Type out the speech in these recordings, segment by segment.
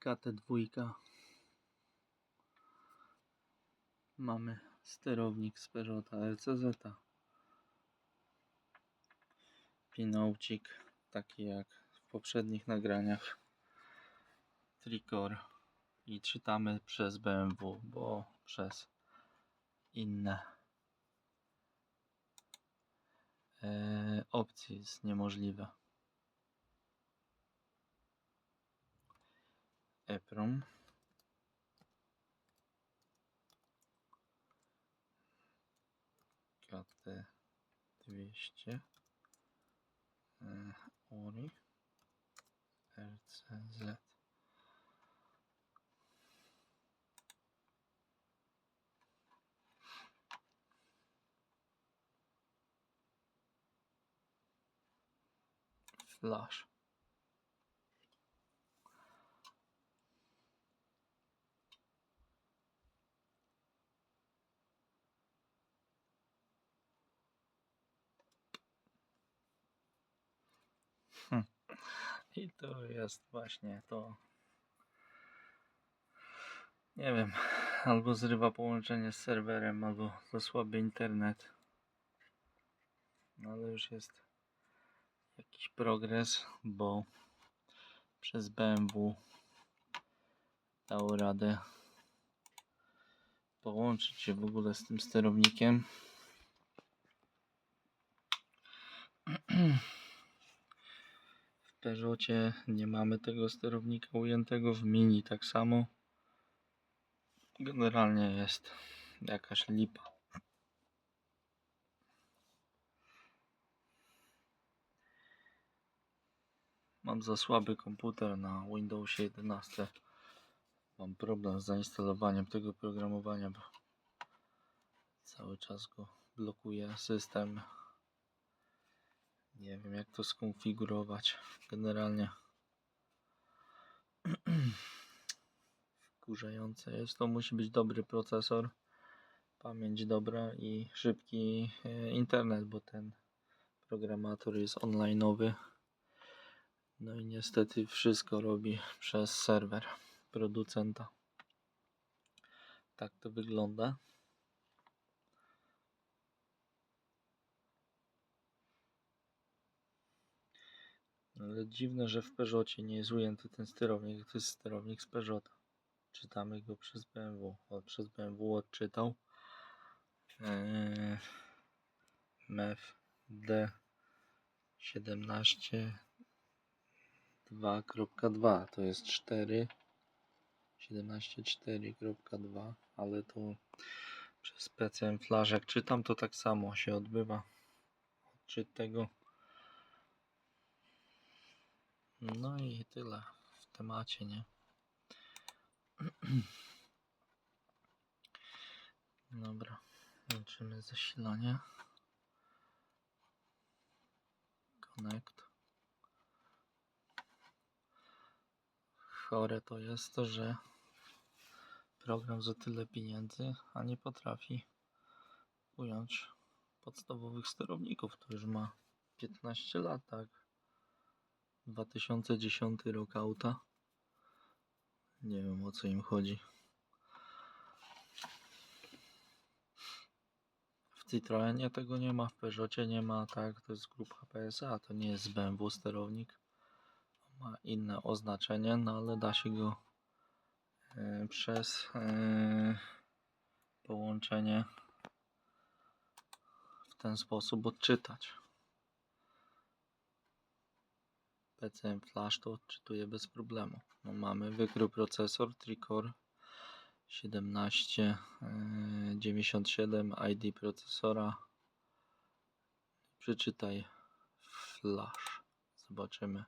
KT2. Mamy sterownik z Peugeota RCZ. Pinaucik, taki jak w poprzednich nagraniach. Tricor i czytamy przez BMW, bo przez inne e, opcje jest niemożliwe. EPROM. KT 200 e, Ori. RCZ Flash I to jest właśnie to. Nie wiem, albo zrywa połączenie z serwerem, albo za słaby internet. No ale już jest jakiś progres, bo przez BMW dało radę połączyć się w ogóle z tym sterownikiem. Peugeotie nie mamy tego sterownika ujętego, w Mini tak samo. Generalnie jest jakaś lipa. Mam za słaby komputer na Windowsie 11. Mam problem z zainstalowaniem tego programowania, bo cały czas go blokuje system. Nie wiem jak to skonfigurować. Generalnie wkurzające jest to. Musi być dobry procesor, pamięć dobra i szybki e, internet, bo ten programator jest online'owy. No i niestety wszystko robi przez serwer producenta. Tak to wygląda. Ale dziwne, że w Peugeotie nie jest ujęty ten sterownik. To jest sterownik z Peugeota. Czytamy go przez BMW. O, przez BMW odczytał. Eee, MEF D17 2.2 to jest 4 17.4.2 ale to przez PCM Flash jak czytam to tak samo się odbywa odczyt tego no i tyle w temacie nie dobra łączymy zasilanie connect chore to jest to, że program za tyle pieniędzy, a nie potrafi ująć podstawowych sterowników. To już ma 15 lat, tak? 2010 rok auta. Nie wiem o co im chodzi. W Citroenie tego nie ma, w Peugeotie nie ma, tak? To jest grupa PSA, to nie jest BMW sterownik ma inne oznaczenie, no ale da się go e, przez e, połączenie w ten sposób odczytać. PCM Flash to odczytuje bez problemu. No mamy wykrył procesor Tricor 1797 ID procesora. Przeczytaj Flash. Zobaczymy.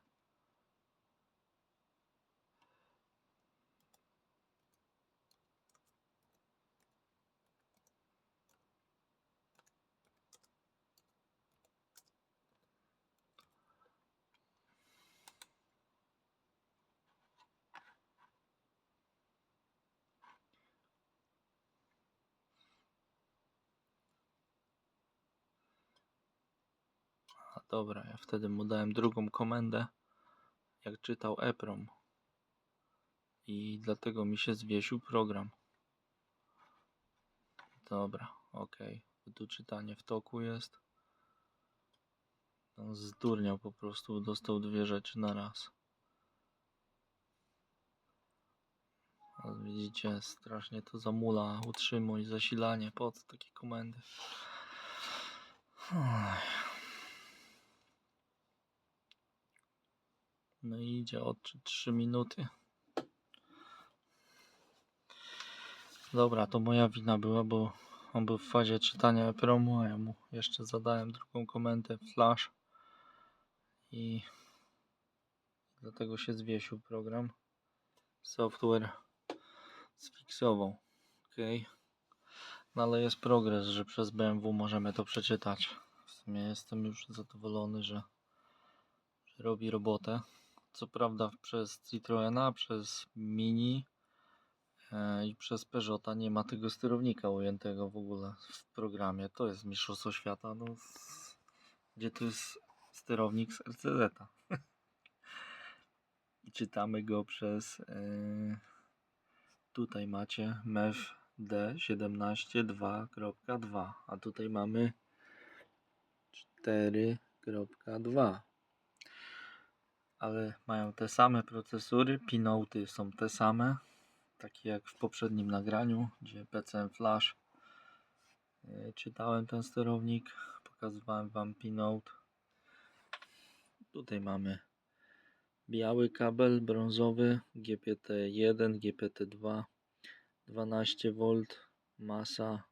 Dobra, ja wtedy mu dałem drugą komendę, jak czytał EPROM i dlatego mi się zwiesił program. Dobra, ok. Tu czytanie w toku jest. On zdurniał po prostu, dostał dwie rzeczy na raz. Widzicie, strasznie to zamula, utrzymuj, zasilanie, po co takie komendy? Ech. No i idzie od 3 minuty. Dobra, to moja wina była, bo on był w fazie czytania promu, a ja mu jeszcze zadałem drugą komendę flash i dlatego się zwiesił program. Software sfiksował. Ok. No ale jest progres, że przez BMW możemy to przeczytać. W sumie jestem już zadowolony, że, że robi robotę. Co prawda przez Citroena, przez Mini e, i przez Peugeota nie ma tego sterownika ujętego w ogóle w programie. To jest mistrzostwo świata. No, s- gdzie tu jest sterownik z RCZ. I czytamy go przez e, tutaj macie MEF D172.2, a tutaj mamy 4.2 ale mają te same procesory, pinoty są te same, takie jak w poprzednim nagraniu, gdzie PCM Flash yy, czytałem ten sterownik, pokazywałem Wam pinout. Tutaj mamy biały kabel brązowy GPT1, GPT2, 12V, masa,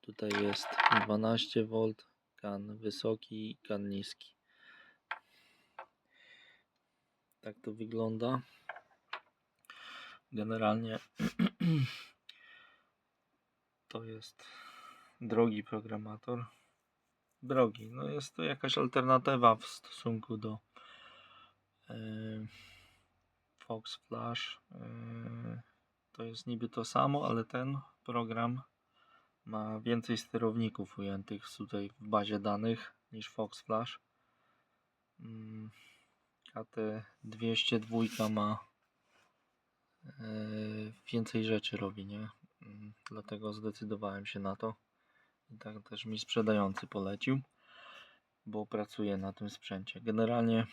tutaj jest 12V, kan wysoki i kan niski. Tak to wygląda. Generalnie to jest drogi programator. Drogi, no jest to jakaś alternatywa w stosunku do e, Fox Flash. E, to jest niby to samo, ale ten program ma więcej sterowników ujętych tutaj w bazie danych niż Fox Flash. Mm, KT202 ma e, więcej rzeczy robi, nie? Mm, Dlatego zdecydowałem się na to. I tak też mi sprzedający polecił, bo pracuję na tym sprzęcie. Generalnie